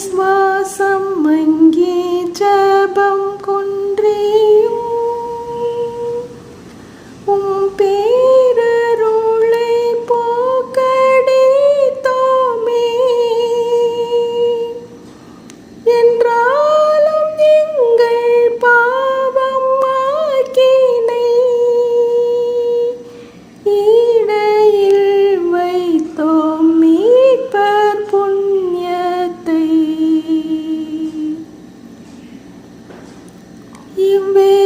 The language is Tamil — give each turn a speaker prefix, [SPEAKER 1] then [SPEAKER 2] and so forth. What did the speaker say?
[SPEAKER 1] ശ്വാസം മങ്കി ജപം കൊണ്ടേ be